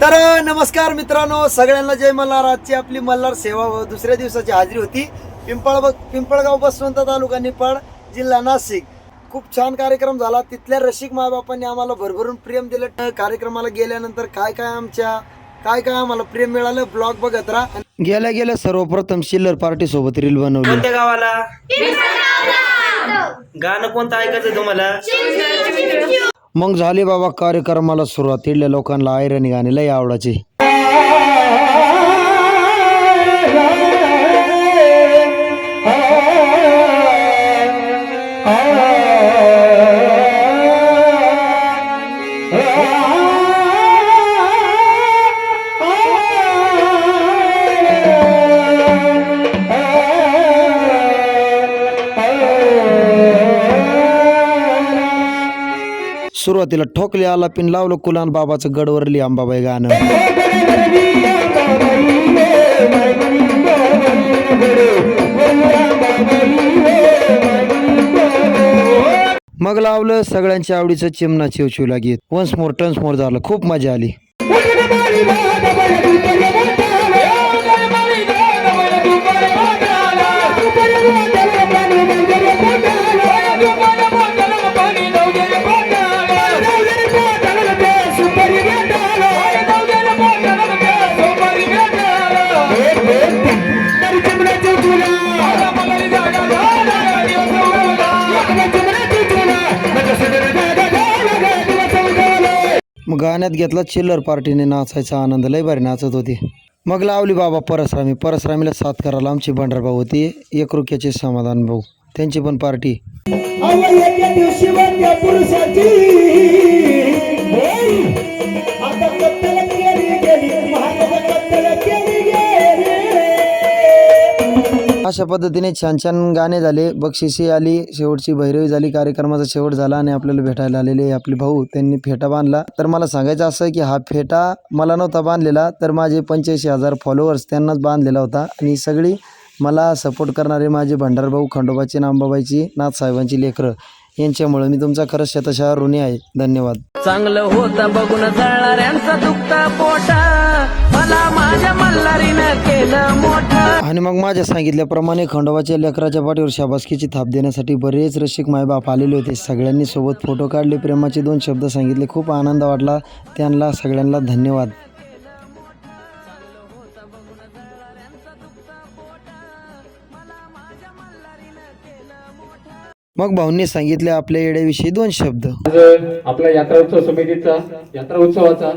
तर नमस्कार मित्रांनो सगळ्यांना जय मल्हार. आजची आपली मल्हार सेवा व दुसऱ्या दिवसाची हाजरी होती. पिंपळ पिंपळगाव बसवंत तालुका निपाड जिल्हा नाशिक. खूप छान कार्यक्रम झाला. तिथल्या रसिक मायबापांनी आम्हाला भरभरून प्रेम दिलं. कार्यक्रमाला गेल्यानंतर काय काय आमच्या काय काय आम्हाला प्रेम मिळालं ब्लॉग बघत राहा. गेल्या गेल्या सर्वप्रथम शिल्लर पार्टी सोबत रील बनवली. कोणत्या गावाला? गाणं कोणतं ऐकायचं तुम्हाला? मग झाली बाबा कार्यक्रमाला सुरुवात. इथल्या लोकांना आयरणी गाणे लय आवडायचे. सुरुवातीला ठोकले आला पिन लावलं कुलान बाबाचं गडवरली अंबाबाई गाणं. मग लावलं सगळ्यांच्या आवडीचं चिमणा चिवचिव लागेल वन्स मोर टन्स मोर झालं. खूप मजा आली. गाण्यात घेतला चिल्लर पार्टीने नाचायचा आनंद लय भारी नाचत होती. मग लावली बाबा परसरामी. परसरामीला साथ करायला आमची भंडार भाऊ होती. एक रुपयाचे समाधान भाऊ. त्यांची पण पार्टी. अशा पद्धतीने छान छान गाणे झाले. बक्षिसी आली शेवटची भैरवी झाली कार्यक्रमाचा शेवट झाला आणि आपल्याला भेटायला आलेले आपले भाऊ. त्यांनी फेटा बांधला. तर मला सांगायचं असं की हा फेटा मला नव्हता बांधलेला तर माझे पंच्याऐंशी हजार फॉलोअर्स त्यांनाच बांधलेला होता. आणि सगळी मला सपोर्ट करणारे माझे भंडारभाऊ खंडोबाची नामबाबाईची नाथसाहेबांची लेकरं यांच्यामुळे मी तुमचा खरंच शतशः ऋणी आहे. धन्यवाद. चांगलं होता बघून जळणाऱ्यांचा दुखता पोटा. मला माझ्या मल्हारीनं केलं मोठं. आणि मग माझ्या सांगितल्याप्रमाणे खंडोबाच्या लेकराच्या पाठीवर शाबासकीची थाप देण्यासाठी बरेच रसिक मायबाप आलेले होते. सगळ्यांनी सोबत फोटो काढले. प्रेमाचे दोन शब्द सांगितले. खूप आनंद वाटला त्यांना. सगळ्यांना धन्यवाद. मग भाऊंनी सांगितले आपल्या येड्याविषयी दोन शब्द. आज आपला यात्रा उत्सव समितीचा यात्रा उत्सवाचा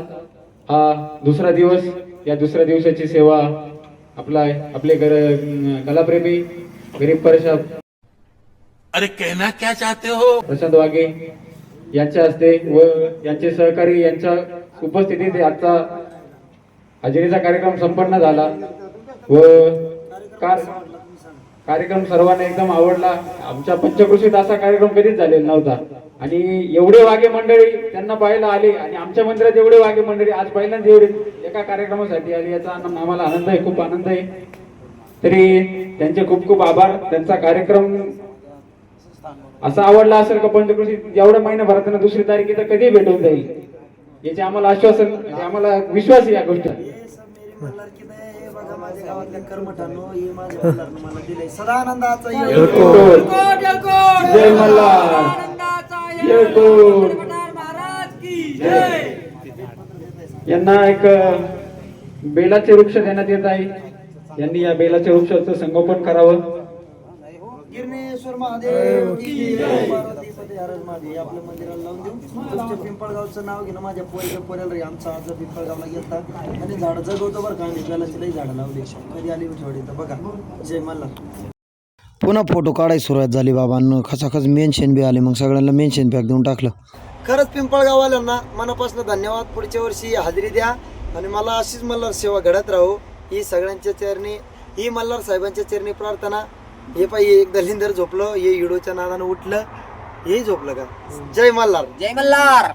हा दुसरा दिवस या दुसऱ्या दिवसाची सेवा आपला आपले घर कलाप्रेमी गरीब परशा अरे कहना क्या चाहते हो? प्रशांत वाघे यांच्या हस्ते व यांचे सहकारी यांच्या उपस्थितीत आजचा हजेरीचा कार्यक्रम संपन्न झाला व कार कार्यक्रम सर्वांना एकदम आवडला. आमच्या पंचकृषीत असा कार्यक्रम कधीच झालेला नव्हता. आणि एवढे वागे मंडळी त्यांना पाहायला आले आणि आमच्या मंदिरात एवढे वागे मंडळी आज पहिल्यांदा एवढे एका कार्यक्रमासाठी आली. याचा आम्हाला आनंद आहे खूप आनंद आहे. तरी त्यांचे खूप खूप आभार. त्यांचा कार्यक्रम असा आवडला असेल का पंचकृषी एवढ्या महिन्याभरात दुसरी तारीख इथं कधी भेटून जाईल? याचे आम्हाला आश्वासन आम्हाला विश्वास आहे या गोष्टी सदा आनंदाचा जय मल्हार. येळकोट. यांना एक बेलाचे वृक्ष देण्यात येत आहे. यांनी या बेलाच्या वृक्षाचं संगोपन करावं. गिरणेश्वर महादेव महादेव आपल्या मंदिराला लावून देऊ पिंपळगावचं नाव घेणं माझ्या पोरीच्या पोऱ्याला रे. आमचा आज पिंपळगावला आणि झाड जगवतो बरं का आम्ही बेलाची लई झाडं लावली. कधी आली विठवडी तर बघा. जय मल्हार. पुन्हा फोटो काढायची सुरुवात झाली बाबांना. खचाखच मेन्शन बी आले मग सगळ्यांना मेन्शन पॅक देऊन टाकलं. खरंच पिंपळगाववाल्यांना मनापासून धन्यवाद. पुढच्या वर्षी हजेरी द्या आणि मला अशीच मल्हार सेवा घडत राहू. ही सगळ्यांच्या चरणी ही मल्हार साहेबांच्या चरणी प्रार्थना. हे पाहिजे एक दलिंदर झोपलं हे इडोच्या नादानं उठलं हे झोपलं का? जय मल्हार. जय मल्हार.